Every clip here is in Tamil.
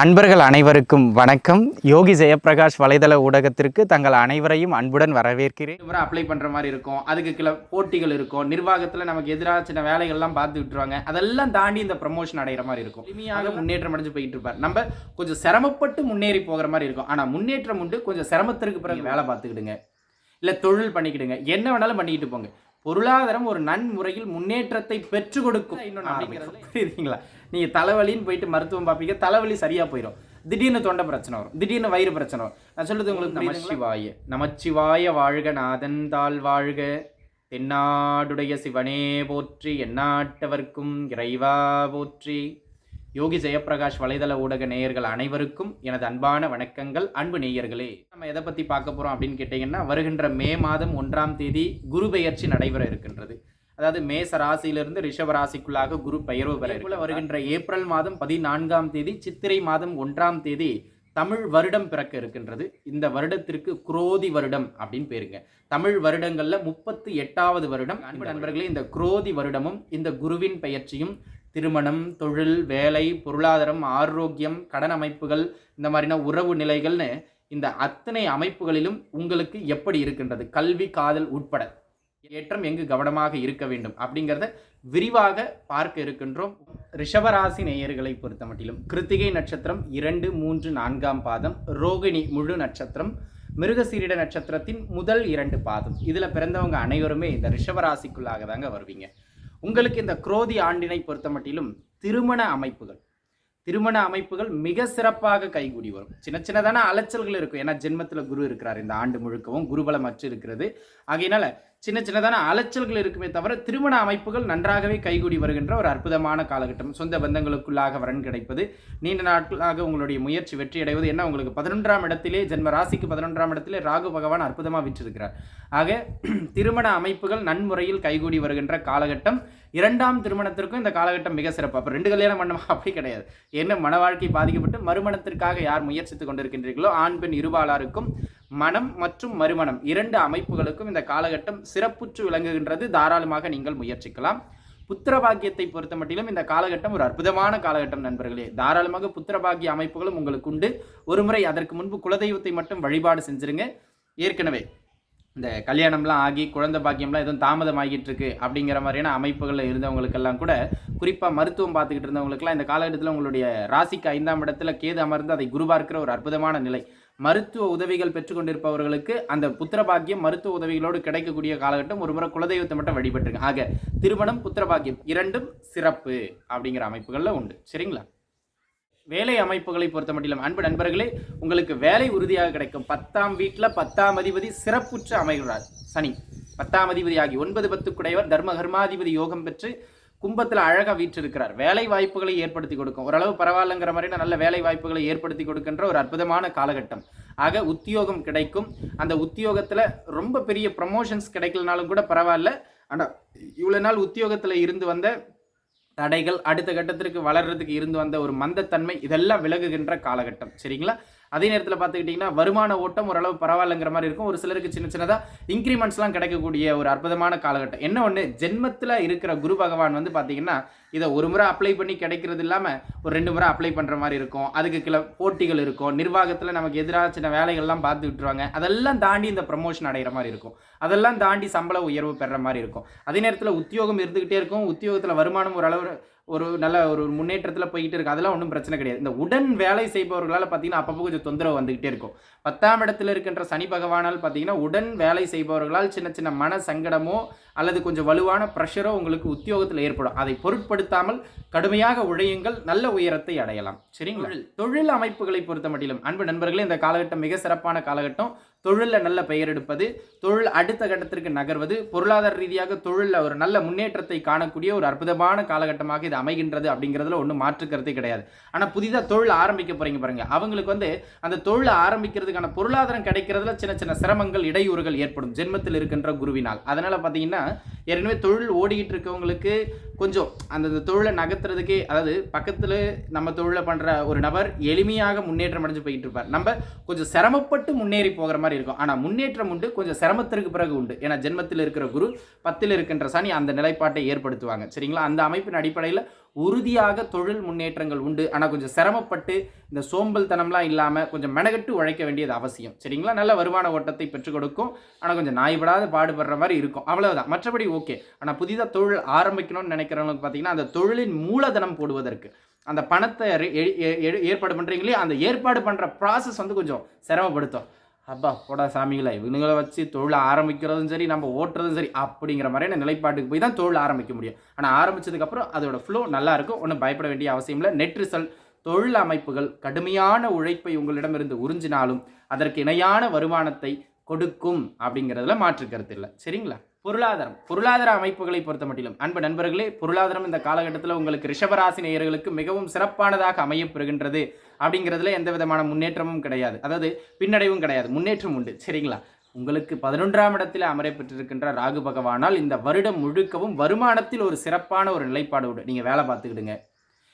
அன்பர்கள் அனைவருக்கும் வணக்கம். யோகி ஜெயப்பிரகாஷ் வலைதள ஊடகத்திற்கு தங்கள் அனைவரையும் அன்புடன் வரவேற்கிறேன். முறை அப்ளை பண்ணுற மாதிரி இருக்கும். அதுக்கு சில போட்டிகள் இருக்கும். நிர்வாகத்தில் நமக்கு எதிராக சின்ன வேலைகள்லாம் பார்த்து விட்டுருவாங்க. அதெல்லாம் தாண்டி இந்த ப்ரமோஷன் அடைகிற மாதிரி இருக்கும். எளிமையாக முன்னேற்றம் அடைஞ்சு போயிட்டு இருப்பார். நம்ம கொஞ்சம் சிரமப்பட்டு முன்னேறி போகிற மாதிரி இருக்கும். ஆனால் முன்னேற்றம் உண்டு. கொஞ்சம் சிரமத்திற்கு பிறகு வேலை பார்த்துக்கிடுங்க. இல்லை தொழில் பண்ணிக்கிடுங்க. என்ன வேணாலும் பண்ணிக்கிட்டு போங்க. பொருளாதாரம் ஒரு நன்முறையில் முன்னேற்றத்தை பெற்றுக் கொடுக்கும். இன்னொன்று புரியுதுங்களா? நீங்கள் தலைவலின்னு போயிட்டு மருத்துவம் பார்ப்பீங்க. தலைவலி சரியாக போயிடும் திடீர்னு தொண்டை பிரச்சனை வரும். திடீர்னு வயிறு பிரச்சனை வரும். நான் சொல்றது உங்களுக்கு நமச்சிவாய. நமச்சிவாய வாழ்க நாதன் தாள் வாழ்க. தென்னாடுடைய சிவனே போற்றி எந்நாட்டவர்க்கும் இறைவா போற்றி. யோகி ஜெயப்பிரகாஷ் வலைதள ஊடக நேயர்கள் அனைவருக்கும் எனது அன்பான வணக்கங்கள். அன்பு நேயர்களே நம்ம எதை பற்றி பார்க்க போகிறோம் அப்படின்னு கேட்டிங்கன்னா வருகின்ற மே மாதம் ஒன்றாம் தேதி குரு பெயர்ச்சி நடைபெற இருக்கின்றது. அதாவது மேச ராசியிலிருந்து ரிஷப ராசிக்குள்ளாக குரு பெயர்வு பெற இருக்கு வருகின்ற ஏப்ரல் மாதம் பதினான்காம் தேதி சித்திரை மாதம் ஒன்றாம் தேதி தமிழ் வருடம் பிறக்க இருக்கின்றது. இந்த வருடத்திற்கு குரோதி வருடம் அப்படின்னு பேருங்க. தமிழ் வருடங்கள்ல முப்பத்தி எட்டாவது வருடம். அன்பு நண்பர்களே இந்த குரோதி வருடமும் இந்த குருவின் பெயர்ச்சியும் திருமணம் தொழில் வேலை பொருளாதாரம் ஆரோக்கியம் கடன் அமைப்புகள் இந்த மாதிரின உறவு நிலைகள்னு இந்த அத்தனை அமைப்புகளிலும் உங்களுக்கு எப்படி இருக்கின்றது? கல்வி காதல் உட்பட ஏற்றம் எங்கு கவனமாக இருக்க வேண்டும்? அப்படிங்கிறத விரிவாக பார்க்க இருக்கின்றோம். ரிஷபராசி நேயர்களை பொறுத்த மட்டிலும் கிருத்திகை நட்சத்திரம் இரண்டு மூன்று நான்காம் பாதம் ரோகிணி முழு நட்சத்திரம் மிருகசீரிட நட்சத்திரத்தின் முதல் இரண்டு பாதம். இதில் பிறந்தவங்க அனைவருமே இந்த ரிஷபராசிக்குள்ளாக தாங்க வருவீங்க. உங்களுக்கு இந்த குரோதி ஆண்டினை பொறுத்த மட்டிலும் திருமண அமைப்புகள். திருமண அமைப்புகள் மிக சிறப்பாக கைகூடி வரும். சின்ன சின்னதான அலைச்சல்கள் இருக்கும். ஏன்னா ஜென்மத்தில் குரு இருக்கிறார். இந்த ஆண்டு முழுக்கவும் குருபலம் அற்று இருக்கிறது. ஆகையினால சின்ன சின்னதான அலைச்சல்கள் இருக்குமே தவிர திருமண அமைப்புகள் நன்றாகவே கைகூடி வருகின்ற ஒரு அற்புதமான காலகட்டம். சொந்த பந்தங்களுக்குள்ளாக வரன் கிடைப்பது நீண்ட நாட்களாக உங்களுடைய முயற்சி வெற்றி அடைவது என்ன? உங்களுக்கு பதினொன்றாம் இடத்திலே ஜென்ம ராசிக்கு பதினொன்றாம் இடத்திலே ராகு பகவான் அற்புதமாக விற்றிருக்கிறார். ஆக திருமண அமைப்புகள் நன்முறையில் கைகூடி வருகின்ற காலகட்டம். இரண்டாம் திருமணத்திற்கும் இந்த காலகட்டம் மிக சிறப்பு. அப்போ ரெண்டு கல்யாணம் பண்ணமா அப்படி கிடையாது. என்ன? மன வாழ்க்கை பாதிக்கப்பட்டு மறுமணத்திற்காக யார் முயற்சித்துக் கொண்டிருக்கின்றீர்களோ ஆண் பெண் இருபாலாருக்கும் மனம் மற்றும் மறுமணம் இரண்டு அமைப்புகளுக்கும் இந்த காலகட்டம் சிறப்புற்று விளங்குகின்றது. தாராளமாக நீங்கள் முயற்சிக்கலாம். புத்திர பாக்கியத்தை பொறுத்த மட்டிலும் இந்த காலகட்டம் ஒரு அற்புதமான காலகட்டம் நண்பர்களே. தாராளமாக புத்திர பாக்கிய அமைப்புகளும் உங்களுக்கு உண்டு. ஒருமுறை அதற்கு முன்பு குலதெய்வத்தை மட்டும் வழிபாடு செஞ்சிருங்க. ஏற்கனவே இந்த கல்யாணம்லாம் ஆகி குழந்தை பாக்கியம்லாம் எதுவும் தாமதமாகிட்டு இருக்கு அப்படிங்கிற மாதிரியான அமைப்புகளில் இருந்தவங்களுக்கெல்லாம் கூட குறிப்பாக மருத்துவம் பார்த்துக்கிட்டு இருந்தவங்களுக்குலாம் இந்த காலகட்டத்தில் உங்களுடைய ராசிக்கு ஐந்தாம் இடத்துல கேது அமர்ந்து அதை குருபார்க்கிற ஒரு அற்புதமான நிலை. மருத்துவ உதவிகள் பெற்றுக்கொண்டிருப்பவர்களுக்கு அந்த புத்திரபாக்கியம் மருத்துவ உதவிகளோடு கிடைக்கக்கூடிய காலகட்டம் ஒரு முறை குலதெய்வத்தை மட்டும் வழிபட்டுருங்க ஆக திருமணம் புத்திரபாக்கியம் இரண்டும் சிறப்பு அப்படிங்கிற அமைப்புகளில் உண்டு. சரிங்களா? வேலை அமைப்புகளை பொறுத்த மட்டிலும் அன்பு நண்பர்களே உங்களுக்கு வேலை உறுதியாக கிடைக்கும். பத்தாம் வீட்டில் பத்தாம் அதிபதி சிறப்புற்று அமைகிறார் சனி பத்தாம் அதிபதி ஆகி ஒன்பது பத்து குடையவர் தர்ம கர்மாதிபதி யோகம் பெற்று கும்பத்தில் அழகாக வீற்றிருக்கிறார். வேலை வாய்ப்புகளை ஏற்படுத்தி கொடுக்கும். ஓரளவு பரவாயில்லைங்கிற மாதிரி நல்ல வேலை வாய்ப்புகளை ஏற்படுத்தி கொடுக்கின்ற ஒரு அற்புதமான காலகட்டம். ஆக உத்தியோகம் கிடைக்கும். அந்த உத்தியோகத்தில் ரொம்ப பெரிய ப்ரமோஷன்ஸ் கிடைக்கலனாலும் கூட பரவாயில்ல. ஆனால் இவ்வளோ நாள் உத்தியோகத்தில் இருந்து வந்த தடைகள் அடுத்த கட்டத்திற்கு வளர்றதுக்கு இருந்து வந்த ஒரு மந்தத்தன்மை இதெல்லாம் விலகுகின்ற காலகட்டம். சரிங்களா? அதே நேரத்தில் பார்த்துக்கிட்டிங்கன்னா வருமான ஓட்டம் ஓரளவு பரவாயில்லைங்கிற மாதிரி இருக்கும். ஒரு சிலருக்கு சின்ன சின்னதாக இன்க்ரிமெண்ட்ஸ்லாம் கிடைக்கக்கூடிய ஒரு அற்புதமான காலகட்டம். என்ன ஒன்று ஜென்மத்தில் இருக்கிற குரு பகவான் வந்து பார்த்தீங்கன்னா இதை ஒரு முறை அப்ளை பண்ணி கிடைக்கிறது இல்லாமல் ஒரு ரெண்டு முறை அப்ளை பண்ணுற மாதிரி இருக்கும். அதுக்கு கிள போட்டிகள் இருக்கும். நிர்வாகத்தில் நமக்கு எதிராக சின்ன வேலைகள்லாம் பார்த்து விட்டுருவாங்க. அதெல்லாம் தாண்டி இந்த ப்ரமோஷன் அடைகிற மாதிரி இருக்கும். அதெல்லாம் தாண்டி சம்பள உயர்வு பெற மாதிரி இருக்கும். அதே நேரத்தில் உத்தியோகம் இருந்துக்கிட்டே இருக்கும். உத்தியோகத்தில் வருமானம் ஓரளவு ஒரு நல்ல ஒரு முன்னேற்றத்தில் போய்கிட்டு இருக்கு. அதெல்லாம் ஒன்றும் பிரச்சனை கிடையாது. இந்த உடன் வேலை செய்பவர்களால் பார்த்தீங்கன்னா அப்பப்போ கொஞ்சம் தொந்தரவு வந்துகிட்டே இருக்கும். பத்தாம் இடத்துல இருக்கின்ற சனி பகவானால் பார்த்தீங்கன்னா உடன் வேலை செய்பவர்களால் சின்ன சின்ன மன சங்கடமோ அல்லது கொஞ்சம் வலுவான ப்ரெஷரோ உங்களுக்கு உத்தியோகத்தில் ஏற்படும். அதை பொருட்படுத்தாமல் கடுமையாக உழையுங்கள். நல்ல உயரத்தை அடையலாம். சரிங்களா? தொழில் அமைப்புகளை பொறுத்த மட்டிலும் அன்பு நண்பர்களே இந்த காலகட்டம் மிக சிறப்பான காலகட்டம். தொழிலில் நல்ல பெயர் எடுப்பது தொழில் அடுத்த கட்டத்திற்கு நகர்வது பொருளாதார ரீதியாக தொழிலில் ஒரு நல்ல முன்னேற்றத்தை காணக்கூடிய ஒரு அற்புதமான காலகட்டமாக இது அமைகின்றது அப்படிங்கிறதுல ஒன்றும் மாற்றுக்கிறதே கிடையாது. ஆனால் புதிதாக தொழில் ஆரம்பிக்க போகிறீங்க பாருங்க. அவங்களுக்கு வந்து அந்த தொழில் ஆரம்பிக்கிறதுக்கான பொருளாதாரம் கிடைக்கிறதுல சின்ன சின்ன சிரமங்கள் இடையூறுகள் ஏற்படும். ஜென்மத்தில் இருக்கின்ற குருவினால். அதனால் பார்த்தீங்கன்னா ஏற்கனவே தொழில் ஓடிக்கிட்டு இருக்கவங்களுக்கு கொஞ்சம் அந்த தொழிலை நகர்த்துறதுக்கே அதாவது பக்கத்தில் நம்ம தொழிலை பண்ணுற ஒரு நபர் எளிமையாக முன்னேற்றம் அடைஞ்சு போயிட்டு இருப்பார். நம்ம கொஞ்சம் சிரமப்பட்டு முன்னேறி போகிற மாதிரி இருக்கும். ஆனால் முன்னேற்றம் உண்டு கொஞ்சம் சிரமத்திற்கு பிறகு உண்டு. ஏன்னா ஜென்மத்தில் இருக்கிற குரு பத்தில் இருக்கின்ற சனி அந்த நிலைப்பாட்டை ஏற்படுத்துவாங்க. சரிங்களா? அந்த அமைப்பின் அடிப்படையில் உறுதியாக தொழில் முன்னேற்றங்கள் உண்டு. ஆனால் கொஞ்சம் சிரமப்பட்டு இந்த சோம்பல் தனம்லாம் இல்லாமல் கொஞ்சம் மெனகட்டு உழைக்க வேண்டியது அவசியம். சரிங்களா? நல்ல வருமான ஓட்டத்தை பெற்றுக் கொடுக்கும். ஆனால் கொஞ்சம் நாய்படாத பாடுபடுற மாதிரி இருக்கும். அவ்வளவுதான். மற்றபடி ஓகே. ஆனால் புதிதாக தொழில் ஆரம்பிக்கணும்னு நினைக்கிறவங்களுக்கு பார்த்தீங்கன்னா அந்த தொழிலின் மூலதனம் போடுவதற்கு அந்த பணத்தை எ- எ- எ- ஏற்பாடு பண்ணுறீங்களே அந்த ஏற்பாடு பண்ணுற ப்ராசஸ் வந்து கொஞ்சம் சிரமப்படுத்தும். அப்பா போடா சாமிகளை இவனுங்களை வச்சு தொழில் ஆரம்பிக்கிறதும் சரி நம்ம ஓட்டுறதும் சரி அப்படிங்கிற மாதிரியான நிலைப்பாட்டுக்கு போய் தான் தொழில் ஆரம்பிக்க முடியும். ஆனால் ஆரம்பிச்சதுக்கப்புறம் அதோட ஃப்ளோ நல்லாயிருக்கும் ஒன்றும் பயப்பட வேண்டிய அவசியம் இல்லை. நெட் ரிசல்ட் தொழில் அமைப்புகள் கடுமையான உழைப்பை உங்களிடமிருந்து உறிஞ்சினாலும் அதற்கு இணையான வருமானத்தை கொடுக்கும் அப்படிங்கிறதுல மாற்று கருத்து இல்லை. சரிங்களா? பொருளாதாரம். பொருளாதார அமைப்புகளை பொறுத்த மட்டிலும் அன்பு நண்பர்களே பொருளாதாரம் இந்த காலகட்டத்தில் உங்களுக்கு ரிஷபராசி நேயர்களுக்கு மிகவும் சிறப்பானதாக அமையப்பெறுகின்றது அப்படிங்கிறதுல எந்த விதமான முன்னேற்றமும் கிடையாது. அதாவது பின்னடைவும் கிடையாது முன்னேற்றம் உண்டு. சரிங்களா? உங்களுக்கு பதினொன்றாம் இடத்தில் அமரை பெற்றிருக்கின்ற ராகு பகவானால் இந்த வருடம் முழுக்கவும் வருமானத்தில் ஒரு சிறப்பான ஒரு நிலைப்பாடு உண்டு. நீங்கள் வேலை பார்த்துக்கிடுங்க.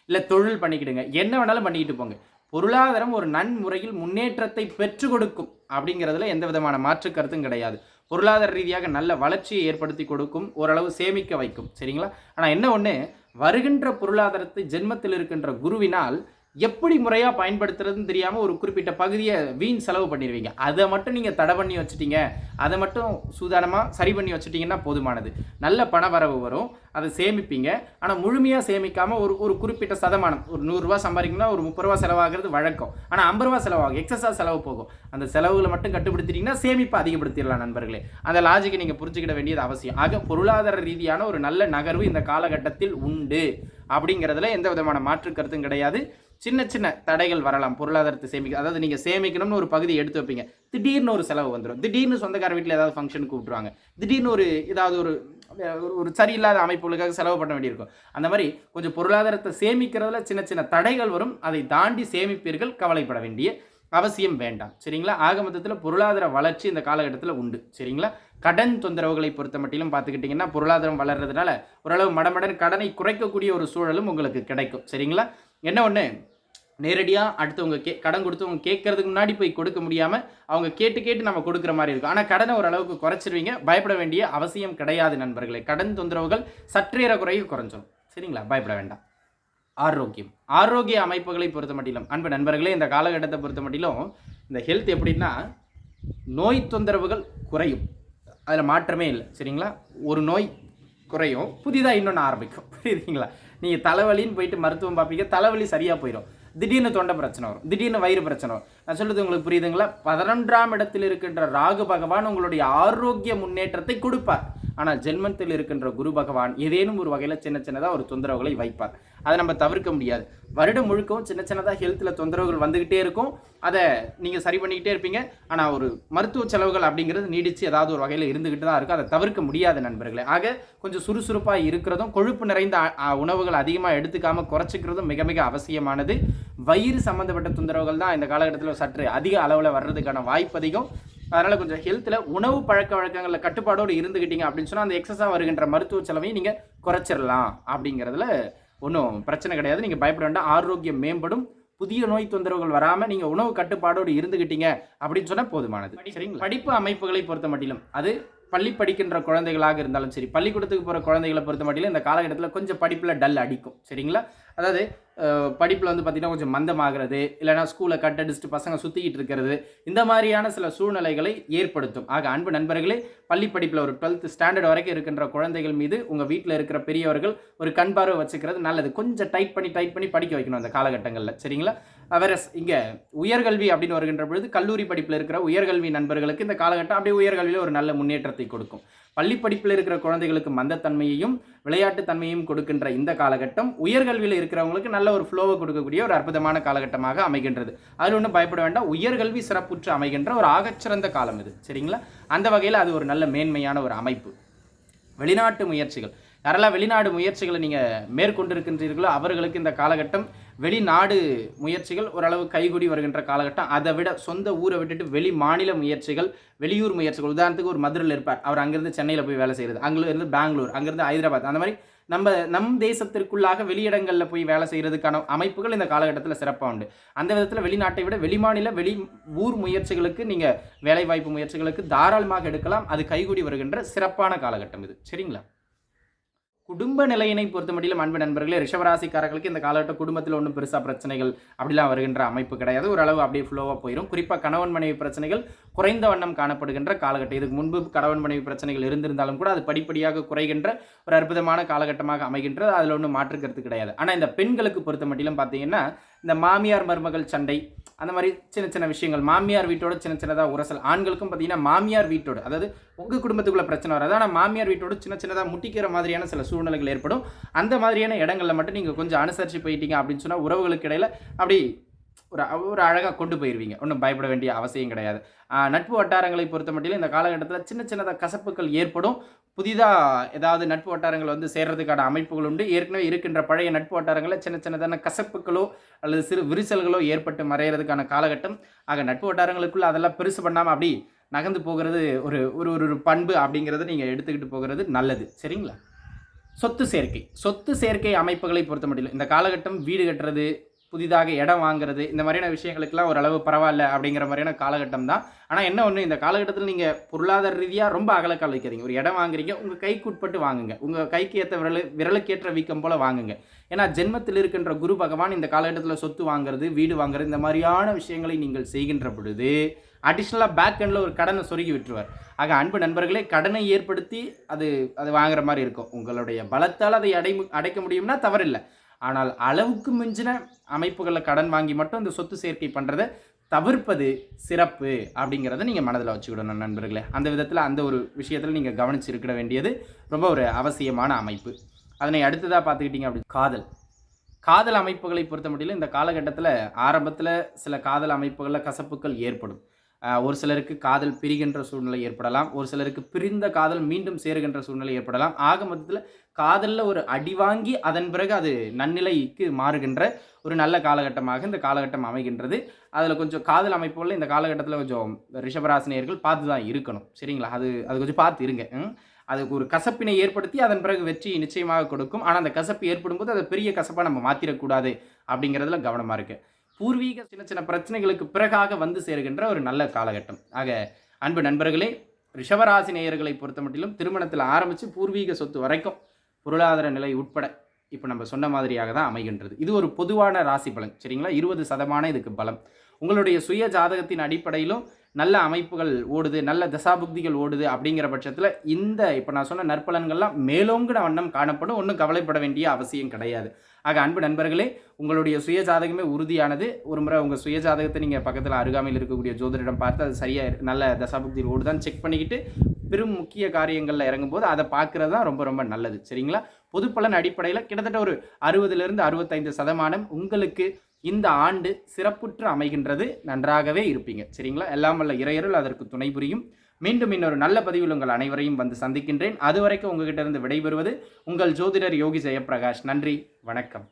இல்லை தொழில் பண்ணிக்கிடுங்க. என்ன வேணாலும் பண்ணிக்கிட்டு போங்க. பொருளாதாரம் ஒரு நன்முறையில் முன்னேற்றத்தை பெற்றுக் கொடுக்கும் அப்படிங்கிறதுல எந்த விதமான மாற்று கருத்தும் கிடையாது. பொருளாதார ரீதியாக நல்ல வளர்ச்சியை ஏற்படுத்தி கொடுக்கும் ஓரளவு சேமிக்க வைக்கும். சரிங்களா? ஆனால் என்ன ஒன்று வருகின்ற பொருளாதாரத்தை ஜென்மத்தில் இருக்கின்ற குருவினால் எப்படி முறையாக பயன்படுத்துறதுன்னு தெரியாமல் ஒரு குறிப்பிட்ட பகுதியை வீண் செலவு பண்ணிடுவீங்க. அதை மட்டும் நீங்கள் தடை பண்ணி வச்சுட்டீங்க. அதை மட்டும் சூதானமாக சரி பண்ணி வச்சுட்டிங்கன்னா போதுமானது. நல்ல பண வரவு வரும். அதை சேமிப்பீங்க. ஆனால் முழுமையாக சேமிக்காமல் ஒரு ஒரு குறிப்பிட்ட சதமானம் ஒரு நூறுரூவா சம்பாதிக்கணும்னா ஒரு முப்பது ரூபா செலவாகிறது வழக்கம். ஆனால் ஐம்பது ரூபா செலவாகும். எக்ஸஸாக செலவு போகும். அந்த செலவுகளை மட்டும் கட்டுப்படுத்திட்டிங்கன்னா சேமிப்பை அதிகப்படுத்திடலாம் நண்பர்களே. அந்த லாஜிக்கை நீங்கள் புரிஞ்சுக்கிட வேண்டியது அவசியம். ஆக பொருளாதார ரீதியான ஒரு நல்ல நகர்வு இந்த காலகட்டத்தில் உண்டு. அப்படிங்கிறதுல எந்த விதமான மாற்று கருத்தும் கிடையாது. சின்ன சின்ன தடைகள் வரலாம் பொருளாதாரத்தை சேமிக்க அதாவது நீங்கள் சேமிக்கணும்னு ஒரு பகுதி எடுத்து வைப்பீங்க. திடீர்னு ஒரு செலவு வந்துடும் திடீர்னு சொந்தக்கார வீட்டில் ஏதாவது ஃபங்க்ஷன் கூப்பிட்டுருவாங்க. திடீர்னு ஒரு ஏதாவது ஒரு ஒரு- ஒரு சரியில்லாத அமைப்புகளுக்காக செலவு பண்ண வேண்டியிருக்கும். அந்த மாதிரி கொஞ்சம் பொருளாதாரத்தை சேமிக்கிறதுல சின்ன சின்ன தடைகள் வரும். அதை தாண்டி சேமிப்பீர்கள் கவலைப்பட வேண்டிய அவசியம் வேண்டாம். சரிங்களா? ஆக மொத்தத்தில் பொருளாதார வளர்ச்சி இந்த காலகட்டத்தில் உண்டு. சரிங்களா? கடன் தொந்தரவுகளை பொறுத்த மட்டிலும் பார்த்துக்கிட்டிங்கன்னா பொருளாதாரம் வளர்றதுனால ஓரளவு மடமடன் கடனை குறைக்கக்கூடிய ஒரு சூழலும் உங்களுக்கு கிடைக்கும். சரிங்களா? என்ன ஒன்று நேரடியாக அடுத்தவங்க கே கடன் கொடுத்தவங்க கேட்கறதுக்கு முன்னாடி போய் கொடுக்க முடியாமல் அவங்க கேட்டு கேட்டு நம்ம கொடுக்குற மாதிரி இருக்கும். ஆனால் கடனை ஓரளவுக்கு குறைச்சிருவீங்க. பயப்பட வேண்டிய அவசியம் கிடையாது நண்பர்களே. கடன் தொந்தரவுகள் சற்றேற குறைய குறைஞ்சிடும் சரிங்களா? பயப்பட வேண்டாம். ஆரோக்கியம். ஆரோக்கிய அமைப்புகளை பொறுத்த மட்டிலும் அன்பு நண்பர்களே இந்த காலகட்டத்தை பொறுத்த மட்டிலும் இந்த ஹெல்த் எப்படின்னா நோய் தொந்தரவுகள் குறையும். அதில் மாற்றமே இல்லை. சரிங்களா? ஒரு நோய் குறையும். புதிதாக இன்னொன்று ஆரம்பிக்கும். புரியுதுங்களா? நீங்கள் தலைவலின்னு போயிட்டு மருத்துவம் பார்ப்பீங்க. தலைவலி சரியாக போயிடும் திடீர்னு தொண்டை பிரச்சனை வரும். திடீர்னு வயிறு பிரச்சனை வரும். நான் சொல்றது உங்களுக்கு புரியுதுங்களா? பதினொன்றாம் இடத்தில் இருக்கின்ற ராகு பகவான் உங்களுடைய ஆரோக்கிய முன்னேற்றத்தை கொடுப்பார். ஆனால் ஜென்மத்தில் இருக்கின்ற குரு பகவான் ஏதேனும் ஒரு வகையில் சின்ன சின்னதாக ஒரு தொந்தரவுகளை வைப்பார். அதை நம்ம தவிர்க்க முடியாது. வருடம் முழுக்கவும் சின்ன சின்னதாக ஹெல்த்தில் தொந்தரவுகள் வந்துக்கிட்டே இருக்கும். அதை நீங்கள் சரி பண்ணிக்கிட்டே இருப்பீங்க. ஆனால் ஒரு மருத்துவ செலவுகள் அப்படிங்கிறது நீடித்து ஏதாவது ஒரு வகையில் இருந்துக்கிட்டு தான் இருக்கும் அதை தவிர்க்க முடியாத நண்பர்களே. ஆக கொஞ்சம் சுறுசுறுப்பாக இருக்கிறதும் கொழுப்பு நிறைந்த உணவுகள் அதிகமாக எடுத்துக்காமல் குறைச்சிக்கிறதும் மிக மிக அவசியமானது. வயிறு சம்மந்தப்பட்ட தொந்தரவுகள் தான் இந்த காலகட்டத்தில் சற்று அதிக அளவில் வர்றதுக்கான வாய்ப்பு அதிகம். அதனால் கொஞ்சம் ஹெல்த்தில் உணவு பழக்க வழக்கங்களில் கட்டுப்பாடோடு இருந்துக்கிட்டீங்க அப்படின்னு சொன்னால் அந்த எக்ஸஸாக வருகின்ற மருத்துவ செலவையும் நீங்கள் குறைச்சிடலாம் அப்படிங்கிறதுல ஒன்றும் பிரச்சனை கிடையாது. நீங்கள் பயப்பட வேண்டாம். ஆரோக்கியம் மேம்படும். புதிய நோய் தொந்தரவுகள் வராமல் நீங்கள் உணவு கட்டுப்பாடோடு இருந்துக்கிட்டீங்க அப்படின்னு சொன்னால் போதுமானது. சரிங்களா? படிப்பு அமைப்புகளை பொறுத்த மட்டிலும் அது பள்ளி படிக்கின்ற குழந்தைகளாக இருந்தாலும் சரி பள்ளிக்கூடத்துக்கு போகிற குழந்தைகளை பொறுத்த மட்டும் இந்த காலகட்டத்தில் கொஞ்சம் படிப்பில் டல் அடிக்கும். சரிங்களா? அதாவது படிப்பில் வந்து பார்த்திங்கன்னா கொஞ்சம் மந்தமாகிறது இல்லைனா ஸ்கூலை கட் அடிச்சுட்டு பசங்க சுற்றிக்கிட்டு இருக்கிறது இந்த மாதிரியான சில சூழ்நிலைகளை ஏற்படுத்தும். ஆக அன்பு நண்பர்களே பள்ளி படிப்பில் ஒரு டுவெல்த் ஸ்டாண்டர்ட் வரைக்கும் இருக்கின்ற குழந்தைகள் மீது உங்கள் வீட்டில் இருக்கிற பெரியவர்கள் ஒரு கண் பார்வை வச்சுக்கிறது நல்லது. கொஞ்சம் டைட் பண்ணி டைட் பண்ணி படிக்க வைக்கணும் அந்த காலகட்டங்களில். சரிங்களா? வேற இங்கே உயர்கல்வி அப்படின்னு வருகின்ற பொழுது கல்லூரி படிப்பில் இருக்கிற உயர்கல்வி நண்பர்களுக்கு இந்த காலகட்டம் அப்படியே உயர்கல்வியில் ஒரு நல்ல முன்னேற்றத்தை கொடுக்கும். பள்ளி படிப்பில் இருக்கிற குழந்தைகளுக்கு மந்தத்தன்மையையும் விளையாட்டு தன்மையும் கொடுக்கின்ற இந்த காலகட்டம் உயர்கல்வியில் இருக்கிறவங்களுக்கு நல்ல ஒரு ஃப்ளோவை கொடுக்கக்கூடிய ஒரு அற்புதமான காலகட்டமாக அமைகின்றது. அதில் ஒன்றும் பயப்பட வேண்டாம். உயர்கல்வி சிறப்புற்று அமைகின்ற ஒரு ஆகச்சிறந்த காலம் இது. சரிங்களா? அந்த வகையில் அது ஒரு நல்ல மேன்மையான ஒரு அமைப்பு. வெளிநாட்டு முயற்சிகள். யாரெல்லாம் வெளிநாடு முயற்சிகளை நீங்கள் மேற்கொண்டிருக்கின்றீர்களோ அவர்களுக்கு இந்த காலகட்டம் வெளிநாடு முயற்சிகள் ஓரளவு கைகூடி வருகின்ற காலகட்டம். அதை விட சொந்த ஊரை விட்டுட்டு வெளி மாநில முயற்சிகள் வெளியூர் முயற்சிகள். உதாரணத்துக்கு ஒரு மதுரையில் இருப்பார். அவர் அங்கேருந்து சென்னையில் போய் வேலை செய்கிறது அங்கிருந்து பெங்களூர் அங்கேருந்து ஹைதராபாத். அந்த மாதிரி நம்ம நம் தேசத்திற்குள்ளாக வெளியிடங்களில் போய் வேலை செய்கிறதுக்கான அமைப்புகள் இந்த காலகட்டத்தில் சிறப்பாக உண்டு. அந்த விதத்தில் வெளிநாட்டை விட வெளிமாநில வெளி ஊர் முயற்சிகளுக்கு நீங்கள் வேலைவாய்ப்பு முயற்சிகளுக்கு தாராளமாக எடுக்கலாம். அது கைகூடி வருகின்ற சிறப்பான காலகட்டம் இது. சரிங்களா? குடும்ப நிலையினை பொறுத்த மட்டிலும் அன்பு நண்பர்களே ரிஷவராசிக்காரர்களுக்கு இந்த காலகட்டம் குடும்பத்தில் ஒன்றும் பெருசாக பிரச்சனைகள் அப்படிலாம் வருகின்ற அமைப்பு கிடையாது. ஓரளவு அப்படியே ஃப்ளோவாக போயிடும் குறிப்பாக கணவன் மனைவி பிரச்சனைகள் குறைந்த வண்ணம் காணப்படுகின்ற காலகட்டம். இதுக்கு முன்பு கணவன் மனைவி பிரச்சனைகள் இருந்திருந்தாலும் கூட அது படிப்படியாக குறைகின்ற ஒரு அற்புதமான காலகட்டமாக அமைகின்றது. அதில் ஒன்றும் மாற்றுக்கிறது கிடையாது. ஆனால் இந்த பெண்களுக்கு பொறுத்த மட்டிலும் பார்த்தீங்கன்னா இந்த மாமியார் மருமகள் சண்டை அந்த மாதிரி சின்ன சின்ன விஷயங்கள். மாமியார் வீட்டோட சின்ன சின்னதாக உரசல். ஆண்களுக்கும் பார்த்தீங்கன்னா மாமியார் வீட்டோட அதாவது உங்கள் குடும்பத்துக்குள்ள பிரச்சனை வராது. ஆனால் மாமியார் வீட்டோட சின்ன சின்னதாக முட்டிக்கிற மாதிரியான சில சூழ்நிலைகள் ஏற்படும். அந்த மாதிரியான இடங்களில் மட்டும் நீங்கள் கொஞ்சம் அனுசரித்து போயிட்டீங்க அப்படின்னு சொன்னால் உறவுகளுக்கு இடையில அப்படி ஒரு ஒரு அழகாக கொண்டு போயிடுவீங்க ஒன்றும் பயப்பட வேண்டிய அவசியம் கிடையாது. நட்பு வட்டாரங்களை பொறுத்த மட்டிலும் இந்த காலகட்டத்தில் சின்ன சின்னதாக கசப்புகள் ஏற்படும். புதிதாக ஏதாவது நட்பு வட்டாரங்கள் வந்து சேர்றதுக்கான அமைப்புகள் உண்டு. ஏற்கனவே இருக்கின்ற பழைய நட்பு வட்டாரங்களில் சின்ன சின்னதான கசப்புகளோ அல்லது சிறு விரிசல்களோ ஏற்பட்டு மறையிறதுக்கான காலகட்டம். ஆக நட்பு வட்டாரங்களுக்குள்ளே அதெல்லாம் பெருசு பண்ணாமல் அப்படி நகர்ந்து போகிறது ஒரு ஒரு ஒரு ஒரு பண்பு அப்படிங்கிறத நீங்கள் எடுத்துக்கிட்டு போகிறது நல்லது. சரிங்களா? சொத்து சேர்க்கை. சொத்து சேர்க்கை அமைப்புகளை பொறுத்த முடியல இந்த காலகட்டம் வீடு கட்டுறது புதிதாக இடம் வாங்குறது இந்த மாதிரியான விஷயங்களுக்கெல்லாம் ஓரளவு பரவாயில்ல அப்படிங்கிற மாதிரியான காலகட்டம் தான். ஆனால் என்ன ஒன்று இந்த காலகட்டத்தில் நீங்கள் பொருளாதார ரீதியாக ரொம்ப அகலக்கால் வைக்கிறீங்க ஒரு இடம் வாங்குறீங்க உங்கள் கைக்கு உட்பட்டு வாங்குங்க. உங்கள் கைக்கு ஏற்ற விரல் விரலுக்கேற்ற வீக்கம் போல் வாங்குங்க. ஏன்னா ஜென்மத்தில் இருக்கின்ற குரு பகவான் இந்த காலகட்டத்தில் சொத்து வாங்குறது வீடு வாங்குறது இந்த மாதிரியான விஷயங்களை நீங்கள் செய்கின்ற பொழுது அடிஷ்னலாக பேக் எண்டில் ஒரு கடனை சொருகி விட்டுருவார். ஆக அன்பு நண்பர்களே கடனை ஏற்படுத்தி அது அது வாங்குற மாதிரி இருக்கும். உங்களுடைய பலத்தால் அதை அடை அடைக்க முடியும்னா தவறில்லை. ஆனால் அளவுக்கு மிஞ்சின அமைப்புகளில் கடன் வாங்கி மட்டும் இந்த சொத்து சேர்க்கை பண்ணுறதை தவிர்ப்பது சிறப்பு அப்படிங்கிறத நீங்கள் மனதில் வச்சுக்கிடணும் நண்பர்களே. அந்த விதத்தில் அந்த ஒரு விஷயத்தில் நீங்கள் கவனிச்சிருக்கிட வேண்டியது ரொம்ப ஒரு அவசியமான அமைப்பு. அதனை அடுத்ததாக பார்த்துக்கிட்டிங்க அப்படி காதல். காதல் அமைப்புகளை பொறுத்த முடியல இந்த காலகட்டத்தில் ஆரம்பத்தில் சில காதல் அமைப்புகளில் கசப்புகள் ஏற்படும். ஒரு சிலருக்கு காதல் பிரிகின்ற சூழ்நிலை ஏற்படலாம். ஒரு சிலருக்கு பிரிந்த காதல் மீண்டும் சேருகின்ற சூழ்நிலை ஏற்படலாம். ஆக மொத்தத்தில் காதலில் ஒரு அடி வாங்கி அதன் பிறகு அது நன்னிலைக்கு மாறுகின்ற ஒரு நல்ல காலகட்டமாக இந்த காலகட்டம் அமைகின்றது. அதில் கொஞ்சம் காதல் அமைப்புகளில் இந்த காலகட்டத்தில் கொஞ்சம் ரிஷபராசினியர்கள் பார்த்து தான் இருக்கணும். சரிங்களா? அது அது கொஞ்சம் பார்த்து இருங்க. அதுக்கு ஒரு கசப்பினை ஏற்படுத்தி அதன் பிறகு வெற்றி நிச்சயமாக கொடுக்கும். ஆனால் அந்த கசப்பு ஏற்படும் போது அதை பெரிய கசப்பாக நம்ம மாற்றிடக்கூடாது அப்படிங்கிறதுல கவனமாக இருக்கு. பூர்வீக சின்ன சின்ன பிரச்சனைகளுக்கு பிறகாக வந்து சேருகின்ற ஒரு நல்ல காலகட்டம். ஆக அன்பு நண்பர்களே ரிஷபராசி நேயர்களை பொறுத்த மட்டிலும் திருமணத்தில் ஆரம்பித்து பூர்வீக சொத்து வரைக்கும் பொருளாதார நிலை உட்பட இப்போ நம்ம சொன்ன மாதிரியாக தான் அமைகின்றது. இது ஒரு பொதுவான ராசி பலன் சரிங்களா? இருபது சதமான இதுக்கு பலம். உங்களுடைய சுய ஜாதகத்தின் அடிப்படையிலும் நல்ல அமைப்புகள் ஓடுது நல்ல தசாபுக்திகள் ஓடுது அப்படிங்கிற பட்சத்தில் இந்த இப்போ நான் சொன்ன நற்பலன்கள்லாம் மேலோங்கிற வண்ணம் காணப்படும். ஒன்றும் கவலைப்பட வேண்டிய அவசியம் கிடையாது. ஆக அன்பு நண்பர்களே உங்களுடைய சுய ஜாதகமே உறுதியானது. ஒரு முறை உங்கள் சுய ஜாதகத்தை நீங்கள் பக்கத்தில் அருகாமையில் இருக்கக்கூடிய ஜோதிடம் பார்த்து அது சரியாக நல்ல தசாபுக்தியில் ஓடுதான்னு செக் பண்ணிக்கிட்டு பெரும் முக்கிய காரியங்களில் இறங்கும்போது அதை பார்க்குறது தான் ரொம்ப ரொம்ப நல்லது. சரிங்களா? பொது பலன் அடிப்படையில் கிட்டத்தட்ட ஒரு அறுபதுலேருந்து அறுபத்தைந்து சதமானம் உங்களுக்கு இந்த ஆண்டு சிறப்புற்று அமைகின்றது. நன்றாகவே இருப்பீங்க. சரிங்களா? எல்லாம் வல்ல இறையருள் அதற்கு துணை புரியும். மீண்டும் இன்னொரு நல்ல பதிவில் உங்கள் அனைவரையும் வந்து சந்திக்கின்றேன். அதுவரைக்கும் உங்ககிட்ட இருந்து விடைபெறுவது உங்கள் ஜோதிடர் யோகி ஜெயப்பிரகாஷ். நன்றி. வணக்கம்.